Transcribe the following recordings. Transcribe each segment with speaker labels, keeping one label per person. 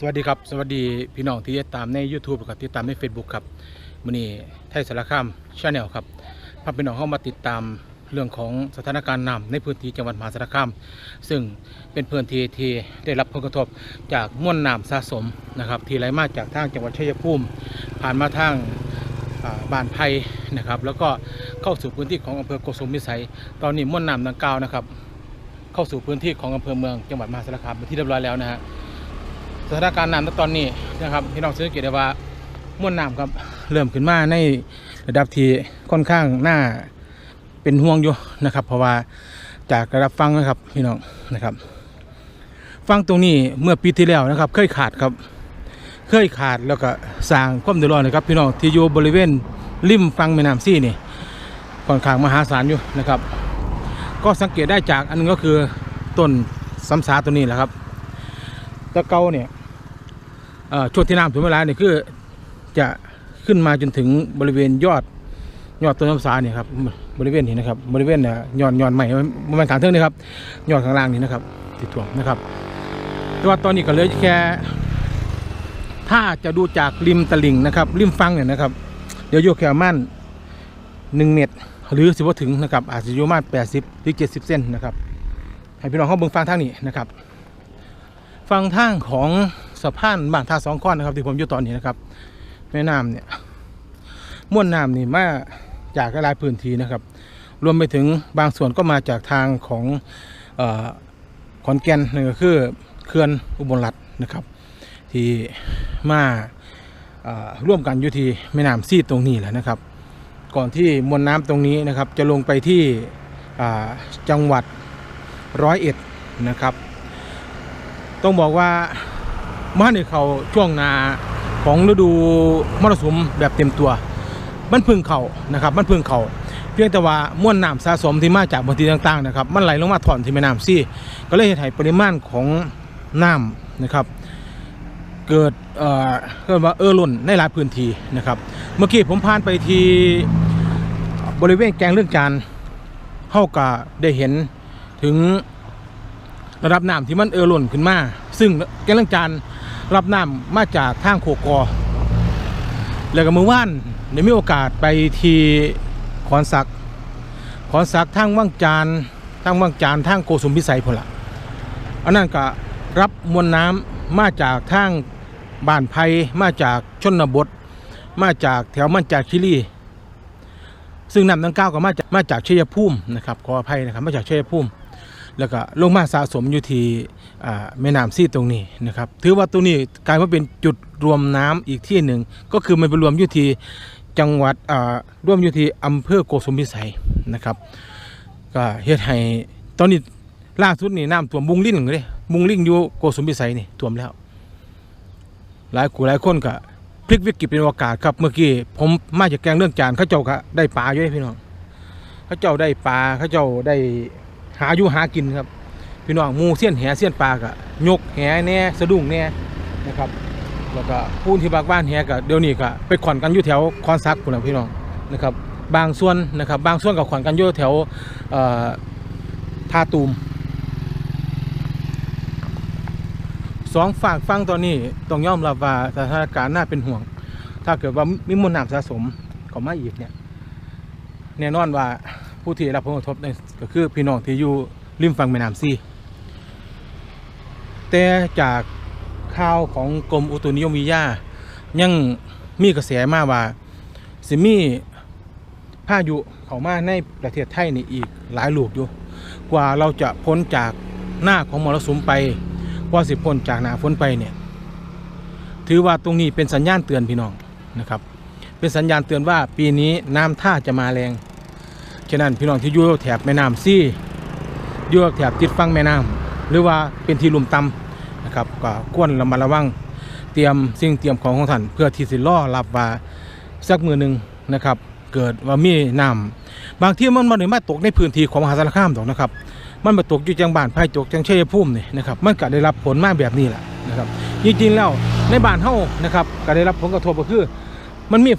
Speaker 1: สวัสดีครับ สวัสดีพี่น้องที่ติดตามใน YouTube และก็ติดตามใน Facebook ครับมือนี้ไทยสารคามชาแนลครับพาพี่น้องเข้ามาติดตามเรื่องของสถานการณ์น้ำในพื้นที่จังหวัดมหาสารคาม ซึ่งเป็นพื้นที่ที่ได้รับผลกระทบจากมวลน้ำสะสมนะครับ ที่ไหลมาจากทางจังหวัดชัยภูมิ ผ่านมาทางบ้านไผ่นะครับ แล้วก็เข้าสู่พื้นที่ของอำเภอโกสุมพิสัย ตอนนี้มวลน้ำดังกล่าวนะครับ เข้าสู่พื้นที่ของอำเภอเมืองจังหวัดมหาสารคามเป็นที่เรียบร้อยแล้วนะฮะ สถานการณ์น้ำตอนนี้นะครับพี่น้องสังเกตได้ว่าม่วนน้ำครับเริ่มขึ้นมาในระดับที่ค่อนข้างน่าเป็นห่วงอยู่นะครับ เพราะว่าจากระดับฟังนะครับพี่น้องนะครับ ฟังตรงนี้เมื่อปีที่แล้วนะครับ เคยขาดครับ เคยขาดแล้วก็สร้างความเดือดร้อนนะครับ พี่น้องที่อยู่บริเวณริมฟังแม่น้ำซี่นี่ค่อนข้างมหาศาลอยู่นะครับ ก็สังเกตได้จากอันนึงก็คือต้นซ้ำสาตัวนี้แหละครับตะเกาเนี่ย ช่วงที่น้ำถึงเวลาเนี่ยคือจะขึ้นมาจนถึงบริเวณยอดยอดต้นน้ำสาเนี่ยครับบริเวณนี้นะครับบริเวณเนี่ยยอดยอดใหม่มันเป็นทางเทิงนี่ครับยอดข้างล่างนี่นะครับติดถ่วงนะครับแต่ว่าตอนนี้ก็เหลยแค่ถ้าจะดูจากริมตลิ่งนะครับ ริมฟังเนี่ยนะครับ เดี๋ยวโยกแค่ประมันหนึ่งเมตร หรือสิบว่าถึงนะครับ อาจจะอยู่ประมาแปดสิบหรือเจ็ดสิบเซนนะครับ ให้พี่น้องเขาเบิ่งฟังทางนี้นะครับ ฟังทางของะพานบางท่าสองข้อนนะครับ ที่ผมอยู่ตอนนี้นะครับแม่น้ำเนี่ยม้วนน้ำนี่มาจากหลายพื้นที่นะครับ รวมไปถึงบางส่วนก็มาจากทางของออขอนแก่นนั่นก็คือเขื่อนอุบลรัฐนะครับ ที่มาร่วมกันอยู่ที่แม่น้ำซีดตรงนี้แหละนะครับ ก่อนที่มวลน้ำตรงนี้นะครับ จะลงไปที่จังหวัดร้อยเอ็ดนะครับ ต้องบอกว่า มาในเขาช่วงนาของฤดูมรสุมแบบเต็มตัว มันพึ่งเขานะครับ มันพึ่งเขาเพียงแต่ว่าม้วนน้ำสะสมที่มาจากบนที่ต่างๆนะครับ มันไหลลงมาถอนที่แม่น้ำซี่ ก็เลยเฮ็ดให้ปริมาณของน้ำนะครับ เกิดเอ่อเรียกว่าเออล้นในหลายพื้นที่นะครับ เมื่อกี้ผมผ่านไปที่บริเวณแกงเรื่องจานเฮาก็ได้เห็นถึงระดับน้ำที่มันเออหล่นขึ้นมา ซึ่งแกงลังจาน รับน้ำมาจากทางโคกอ แล้วก็เมื่อวานได้มีโอกาสไปที่ขอนสักขอนสักทางว่างจานทางว่างจานทางโกสุมพิสัยพละอันนั้นก็รับมวลน้ำมาจากทางบ้านไผ่มาจากชนบท มาจากแถวมันจากคิรีซึ่งน้ำดังเกล่าก็มาจากมาจากเชัยภูมินะครับขออภัยนะครับมาจากเชัยภูมิ แล้วก็ลงมาสะสมอยู่ที่แม่น้ำซีตรงนี้นะครับถือว่าตรงนี้กลายมาเป็นจุดรวมน้ำอีกที่หนึ่งก็คือมันไปรวมอยู่ที่จังหวัดร่วมอยู่ที่อำเภอโกสุมพิสัยนะครับก็เฮ็ดให้ตอนนี้ล่าสุดนี่น้ำท่วมบุงลิ่งเลยบุงลิ่งอยู่โกสุมพิสัยนี่ท่วมแล้ว หลายคู่หลายคนก็พลิกวิกฤตเป็นโอกาสครับเมื่อกี้ผมมาจากแกงเรื่องจานเขาเจ้าก็ได้ปลาอยู่พี่น้องเขาเจ้าได้ปลาเขาเจ้าได้ หาอยู่หากินครับ พี่น้องมูเสี้ยนแหเสี้ยนปลากะยกแหแน่สะดุ้งแน่นะครับแล้วก็พูนที่บากบ้านแหกะเดี๋ยวนี้ก็ไปขอนกันอยู่แถวคอนซักพุ่นะพี่น้องนะครับ บางส่วนนะครับ บางส่วนกับขอนกันอยู่แถวท่าตูมสองฝากฟังตอนนี้ต้องยอมรับว่าสถานการณ์น่าเป็นห่วง ถ้าเกิดว่ามีมวลน้ำสะสมข้ามาอีกเนี่ยแน่นอนว่า ผู้ที่ได้รับผลกระทบก็คือพี่น้องที่อยู่ริมฝั่งแม่น้ำซีแต่จากข่าวของกรมอุตุนิยมวิทยา ยังมีกระแสมาว่าสิมีพายุเข้ามาในประเทศไทยนี่อีกหลายลูกอยู่ กว่าเราจะพ้นจากหน้าของมรสุมไปกว่าสิพ้นจากหน้าฝนไปเนี่ย ถือว่าตรงนี้เป็นสัญญาณเตือนพี่น้องนะครับ เป็นสัญญาณเตือนว่าปีนี้น้ำท่าจะมาแรง ฉะนั้นพี่น้องที่อยู่แถบแม่น้ำซี่อยู่แถบติดฟังแม่น้ำหรือว่าเป็นที่ลุ่มต่ำนะครับก็ควรระมัดระวังเตรียมสิ่งเตรียมของของท่านเพื่อที่สิล่อรับว่าสักมือหนึ่งนะครับเกิดว่ามีน้ำบางที่มันมาได้มาตกในพื้นที่ของมหาสารคามดอกนะครับ มันมาตกอยู่จังบ้านไผ่ตกจังเชัยภูมินี่นะครับมันก็ได้รับผลมากแบบนี้แหละนะครับจริงๆแล้วในบ้านเฮานะครับก็ได้รับผลกระทบก็คือ มันมี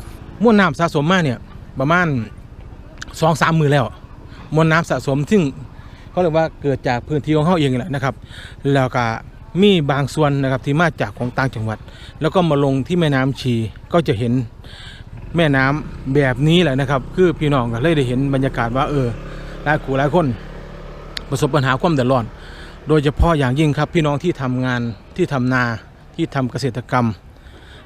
Speaker 1: มวลน้ำสะสมมากเนี่ยประมาณ สองสามมือแล้ว มวลน้ำสะสมซึ่งเขาเรียกว่าเกิดจากพื้นที่ของเขาเองแหละนะครับ แล้วก็มีบางส่วนนะครับที่มาจากของต่างจังหวัด แล้วก็มาลงที่แม่น้ำชีก็จะเห็นแม่น้ำแบบนี้แหละนะครับ คือพี่น้องก็เลยได้เห็นบรรยากาศว่าเออหลายขู่หลายคน ประสบปัญหาความเดือดร้อน โดยเฉพาะอย่างยิ่งครับพี่น้องที่ทำงานที่ทำนาที่ทำเกษตรกรรม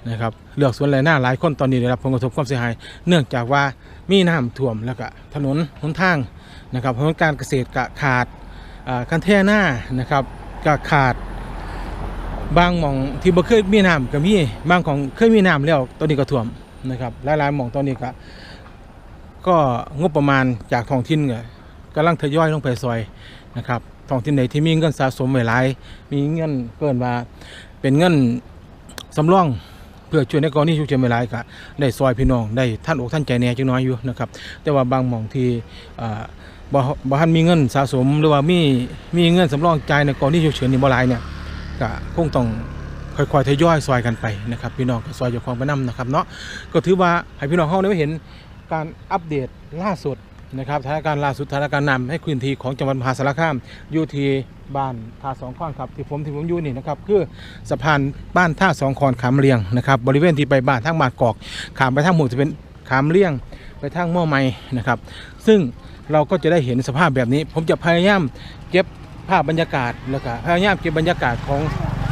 Speaker 1: นะครับเลือกสวนไรหน้าหลายคนตอนนี้ได้รับผลกระทบความเสียหาย เนื่องจากว่ามีน้ำท่วมแล้วก็ถนนหนทางนะครับเพราะการเกษตรก็ขาดอ่าการแท่หน้านะครับก็ขาดบางหม่องที่บ่เคยมีน้ำก็มีบางของเคยมีน้ำแล้วตอนนี้ก็ท่วมนะครับหลายๆหม่องตอนนี้ก็ก็งบประมาณจากท้องถิ่นก็กำลังทยอยลงไปซอยนะครับท้องถิ่นไหนที่มีเงินสะสมไว้หลายมีเงินเกินว่าเป็นเงินสำรอง เพื่อช่วยในกรณีฉุกเฉินไว้หลายก็ได้ซอยพี่น้องได้ท่านอกท่านใจแหน่จังน้อยอยู่นะครับแต่ว่าบางหม่องที่อ่บ่บ่ทันมีเงินสะสมหรือว่ามีมีเงินสำรองจ่ายในกรณีฉุกเฉินนี่บ่หลายเนี่ยก็คงต้องค่อยๆทยอยซอยกันไปนะครับพี่น้องก็ซอยอยู่ของไปนํนะครับเนาะก็ถือว่าให้พี่น้องเฮาได้เห็นการอัปเดตล่าสุด นะครับสถานการณ์ล่าสุดสถานการณ์น้ำให้พื้นที่ของจังหวัดมหาสารคามอยู่ที่บ้านท่าสองคอนครับที่ผมที่ผมอยู่นี่นะครับคือสะพานบ้านท่าสองคอนขามเรียงนะครับบริเวณที่ไปบ้านทางบาดกอกขามไปทางหมู่จะเป็นขามเรียงไปทางหม้อไม้นะครับ ซึ่งเราก็จะได้เห็นสภาพแบบนี้ ผมจะพยายามเก็บภาพบรรยากาศแล้วก็พยายามเก็บบรรยากาศของ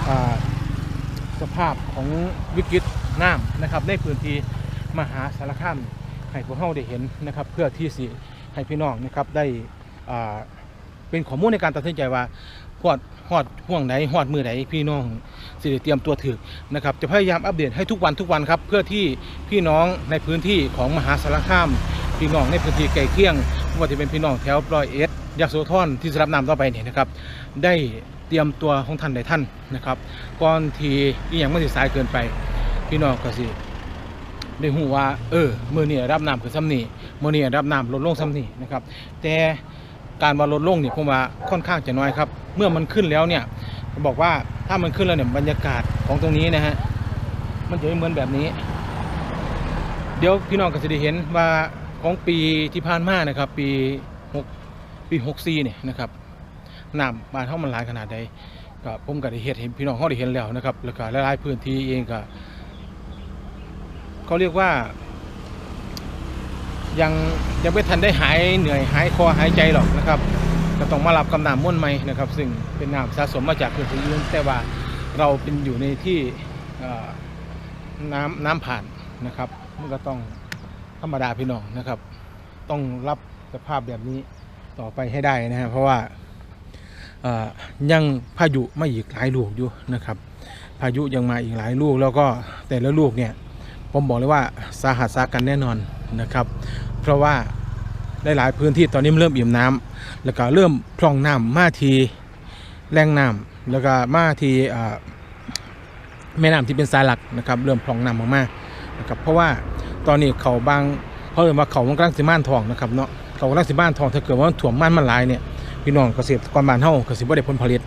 Speaker 1: อสภาพของวิกฤตน้ำนะครับในพื้นที่มหาสารคามให้พวกเราได้เห็นนะครับเพื่อที่สิ ให้พี่น้องนะครับได้เป็นข้อมูลในการตัดสินใจว่าฮอดฮอดห่วงไหนฮอดมือไหนพี่น้องสิเตรียมตัวถือนะครับจะพยายามอัปเดตให้ทุกวันทุกวันครับเพื่อที่พี่น้องในพื้นที่ของมหาสารคาม พี่น้องในพื้นที่ใกล้เคียงไม่ว่าจะเป็นพี่น้องแถวปลอยเอ็ดยโสธรที่จะรับน้ำต่อไปเนี่ยนะครับ ได้เตรียมตัวของท่านในท่านนะครับ ก่อนที่อีหยังไมันสิสายเกินไป พี่น้องก็สิ ได้หูว่า เออมือนี้รับน้ำคือซ้ำนี่มือนี้รับน้ำลดลงซ้ำนี่นะครับ แต่การมาลดลงเนี่ยผมว่าค่อนข้างจะน้อยครับ เมื่อมันขึ้นแล้วเนี่ยบอกว่าถ้ามันขึ้นแล้วเนี่ยบรรยากาศของตรงนี้นะฮะมันจะไม่เหมือนแบบนี้ เดี๋ยวพี่น้องก็จะได้เห็นว่าของปีที่ผ่านมานะครับ ปีหกปีหกซีเนี่ยนะครับน้ำบ้านเท่ามันหลายขนาดใดก็ผมก็ได้เห็นเห็นพี่น้องเขาได้เห็นแล้วนะครับแล้วก็หลายๆพื้นที่เองก็ เขาเรียกว่า ยังยังไม่ทันได้หายเหนื่อยหายคอหายใจหรอกนะครับก็ต้องมารับกำน้ำม่วนใหม่นะครับ ซึ่งเป็นน้ำสะสมมาจากพื้นที่อื่นแต่ว่าเราเป็นอยู่ในที่น้ำน้ำผ่านนะครับมันก็ต้องธรรมดาพี่น้องนะครับ ต้องรับสภาพแบบนี้ต่อไปให้ได้นะฮะเพราะว่ายังพายุไมาอีกหลายลูกอยู่นะครับ พายุยังมาอีกหลายลูกแล้วก็แต่ละลูกเนี่ย ผมบอกเลยว่าสาหัสสากันแน่นอนนะครับ เพราะว่าหลายๆพื้นที่ตอนนี้มันเริ่มอิ่มน้ำแล้วก็เริ่มพร่องน้ำมาทีแรงน้ำแล้วก็มาทีแม่น้ำที่เป็นสายหลักนะครับ เริ่มพร่องน้ำมากๆนะครับเพราะว่าตอนนี้เขาบางเขาเรียกว่าเขามันกำลังสิม่านทองนะครับเนาะเขากำลังสิม่านทองถ้าเกิดว่าถ่วมม่านมันลายเนี่ย พี่น้องเกษตรกรบ้านเฮาก็สิบ่ได้ผลผลิต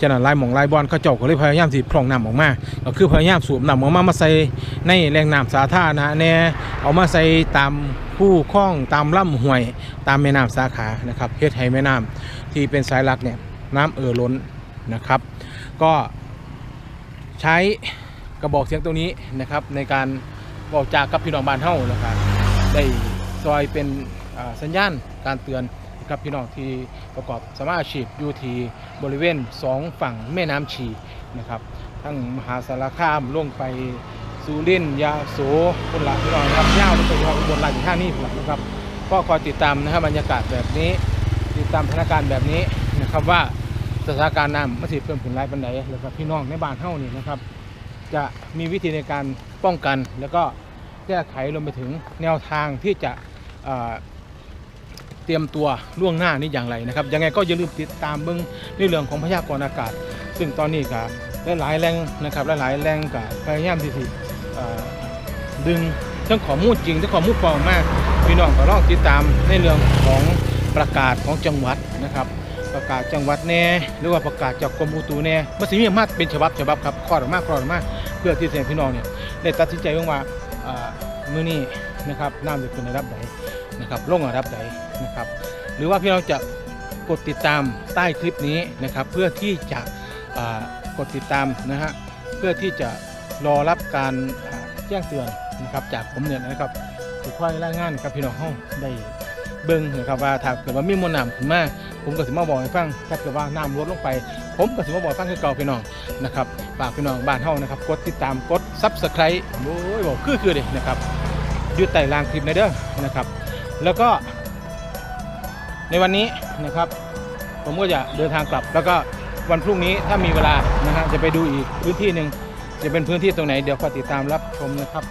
Speaker 1: ฉะนั้นลายหมองลายบอลเขาเจ้าก็เลยพยายามสิพร่องน้ำออกมาก็คือพยายามสูบน้ำออกมามาใส่ในแหล่งน้ำสาธารณะแน่เอามาใส่ตามผู้คล้องตามลำห้วย ตามแม่น้ำสาขานะครับเฮ็ดให้แม่น้ำที่เป็นสายหลักเนี่ยน้ำเอ่อล้นนะครับ ก็ใช้กระบอกเสียงตรงนี้นะครับ ในการบอกจากกับพี่น้องบ้านเฮานะครับได้ซอยเป็นสัญญาณการเตือน ครับพี่น้องที่ประกอบสมาอาชีพอยู่ที่บริเวณสองฝั่งแม่น้ำชีนะครับทั้งมหาสารคามลงไปสุรินทร์ยาโสคนละพี่น้องนะครับยาวไปยังอุบนราชธานีพุ่นละนะครับก็คอยติดตามนะครับบรรยากาศแบบนี้ติดตามสถานการณ์แบบนี้นะครับว่าสถานการณ์น้ำมันสิเพิ่มขึ้ายปันไดแล้วก็พี่น้องในบ้านเฮานี่นะครับ จะมีวิธีในการป้องกันแล้วก็แก้ไขรวมไปถึงแนวทางที่จะเอ่อ เตรียมตัวล่วงหน้านี่อย่างไรนะครับ ยังไงก็อย่าลืมติดตามเบื้องในเรื่องของพยากรณ์อากาศ ซึ่งตอนนี้ก็หลายแรงนะครับหลายแรงก็พยายามที่สิเอ่ดึงทั้งข้อมูลจริงทั้งข้อมูลปลอมมากพี่น้องก็ลองติดตามในเรื่องของประกาศของจังหวัดนะครับ ประกาศจังหวัดแน่หรือว่าประกาศจากกรมอุตุแน่มันสิมีอำนาจเป็นฉบับฉบับครับข้อออมาข้อออมากเพื่อที่จะให้พี่น้องเนี่ยได้ตัดสินใจว่าว่าเอ่อมื้อนี้นะครับน้ำจะขึ้นในระดับใดน นะครับลงระดับใดนะครับ หรือว่าพี่น้องจะกดติดตามใต้คลิปนี้นะครับ เพื่อที่จะกดติดตามนะฮะเพื่อที่จะรอรับการแจ้งเตือนนะครับ จากผมเนี่ยนะครับจะค่อยรายงานกับพี่น้องเฮาได้เบิ่งนะครับว่าถ้าเกิดว่ามีมวลน้ำขึ้นมาผมก็สิมาบอกให้ฟังถ้าเกิดว่าน้ำลดลงไป ผมก็สิมาบอกให้ฟังคือเก่าพี่น้องนะครับฝากพี่น้องบ้านเฮานะครับกดติดตามกด Subscribe โอ้ยบอกคือคือเด้นะครับยู่ใต้ล่างคลิปในเด้อนะครับ แล้วก็ ในวันนี้นะครับ ผมก็จะเดินทางกลับ แล้วก็วันพรุ่งนี้ถ้ามีเวลานะฮะจะไปดูอีกพื้นที่หนึ่งจะเป็นพื้นที่ตรงไหนเดี๋ยวคอยติดตามรับชมนะครับ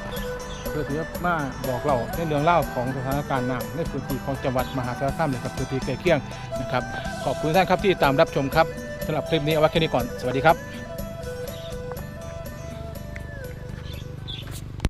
Speaker 1: เพื่อที่จะมาบอกเราในเรื่องเล่าของสถานการณ์น้ำในพื้นที่ของจังหวัดมหาสารคามเลยครับพื้นที่ใกล้เคียงนะครับ ขอบคุณท่านครับที่ตามรับชมครับสำหรับคลิปนี้เอาไว้แค่นี้ก่อนสวัสดีครับ